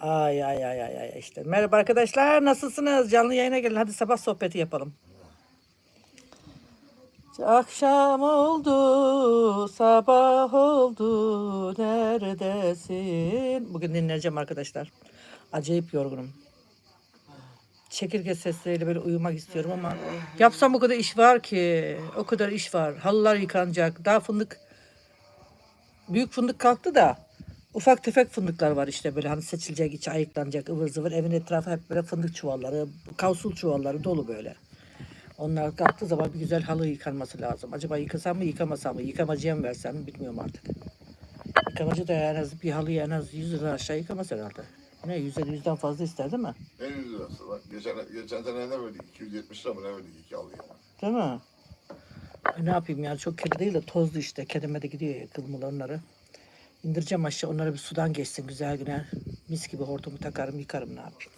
Ay ay ay ay ay işte. Merhaba arkadaşlar nasılsınız? Canlı yayına gelin hadi sabah sohbeti yapalım. Akşam oldu, sabah oldu, neredesin? Bugün dinleyeceğim arkadaşlar. Acayip yorgunum. Çekirge sesleriyle böyle uyumak istiyorum ama yapsam o kadar iş var ki. O kadar iş var. Halılar yıkanacak. Daha fındık büyük fındık kalktı da ufak tefek fındıklar var işte böyle hani seçilecek, içi ayıklanacak, ıvır zıvır. Evin etrafı hep böyle fındık çuvalları, kavsul çuvalları dolu böyle. Onlar kalktığı zaman bir güzel halı yıkanması lazım. Acaba yıkasam mı yıkamasam mı? Yıkamacıya mı versem mi bilmiyorum artık. Yıkamacı da en az bir halıyı en az 100 lira aşağı yıkamaz herhalde. Ne 100 lira 100'den fazla ister değil mi? En yüz lirası bak. Geçen, geçen sene ne verdik? 270 lira mı ne verdik iki alıya? Değil mi? E, ne yapayım yani çok kedi değil de tozlu işte. Kedime de gidiyor ya kılmalı onları. İndireceğim aşağı onları bir sudan geçsin güzel güne. Mis gibi hortumu takarım yıkarım ne yapayım.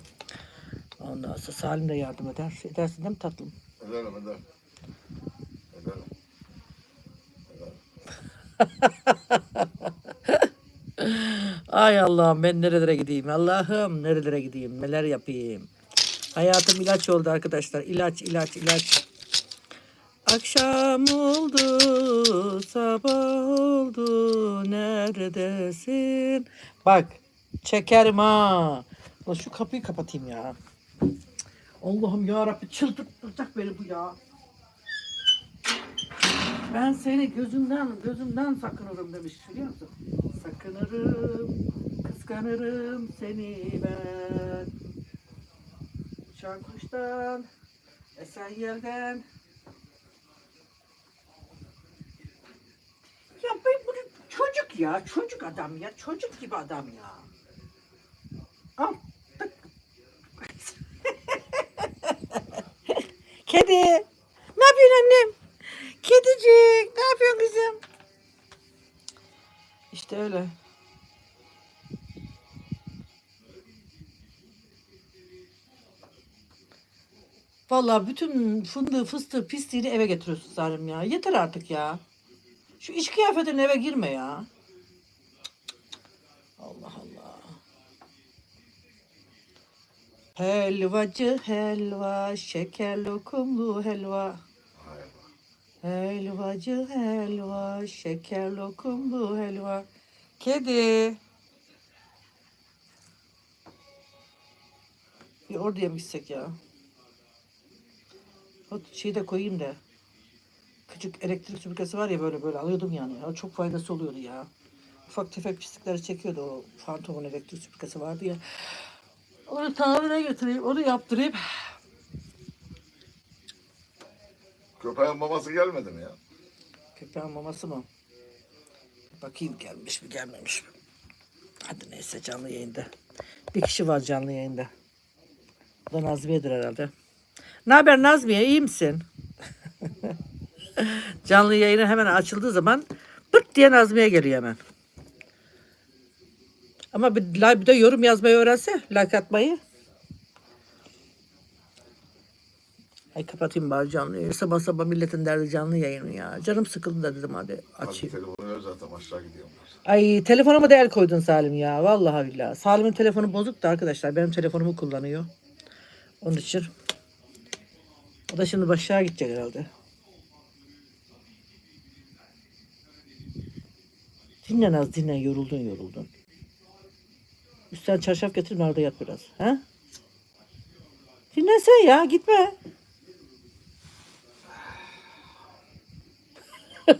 Ondan sonra Salim de yardım eder. Edersin değil mi tatlım? Ederim ederim. Ederim. Ay Allah'ım ben nerelere gideyim? Allah'ım nerelere gideyim? Neler yapayım? Hayatım ilaç oldu arkadaşlar. İlaç, ilaç, ilaç. Akşam oldu, sabah oldu. Neredesin? Bak, çekerim ha. Ulan şu kapıyı kapatayım ya. Allah'ım ya Rabbi çıldırtacak beni bu ya. Ben seni gözümden gözümden sakınırım demiş biliyor musun? Sakınırım, kıskanırım seni ben. Uçan kuştan, esen yerden. Ya ben bunu çocuk ya, çocuk adam ya, çocuk gibi adam ya. Al, tık. Kedi, ne yapıyorsun annem? Kedicik ne yapıyorsun kızım? İşte öyle. Vallahi bütün fındığı, fıstığı, pisliğini eve getiriyorsun Salim ya. Yeter artık ya. Şu iş kıyafetinle eve girme ya. Helvacı helva, şeker lokumlu helva. Helvacı helva, şeker lokumlu helva. Kedi. Bir oraya mı gitsek ya? O şeyi de koyayım da. Küçük elektrik süpürgesi var ya böyle böyle alıyordum yani. O çok faydası oluyordu ya. Ufak tefek pislikleri çekiyordu o fantomun elektrik süpürgesi vardı ya. Onu tamire götüreyim, onu yaptırayım. Köpeğin maması gelmedi mi ya? Köpeğin maması mı? Bakayım gelmiş mi gelmemiş mi? Hadi neyse canlı yayında. Bir kişi var canlı yayında. Bu da Nazmiye'dir herhalde. Ne haber Nazmiye iyi misin? canlı yayını hemen açıldığı zaman pırt diye Nazmiye geliyor hemen. Ama bir, bir de yorum yazmayı öğrense, like atmayı. Ay kapatayım bari canlı yayını. Sabah sabah milletin derdi canlı yayını ya. Canım sıkıldı da dedim hadi açayım. telefonu ver zaten aşağı gidiyorum. Ay telefonuma da el koydun Salim ya. Vallahi billahi. Salim'in telefonu bozuk da arkadaşlar. Benim telefonumu kullanıyor. Onun için. O da şimdi başlığa gidecek herhalde. Dinlen az dinlen. Yoruldun yoruldun. Üstten çarşaf getir orada yat biraz. Ha? Dinlensen ya gitme.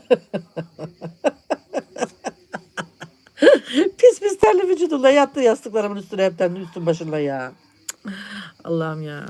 Pis pis terli vücuduyla yattı yastıklarımın üstüne hepten üstün başında ya. Allah'ım ya.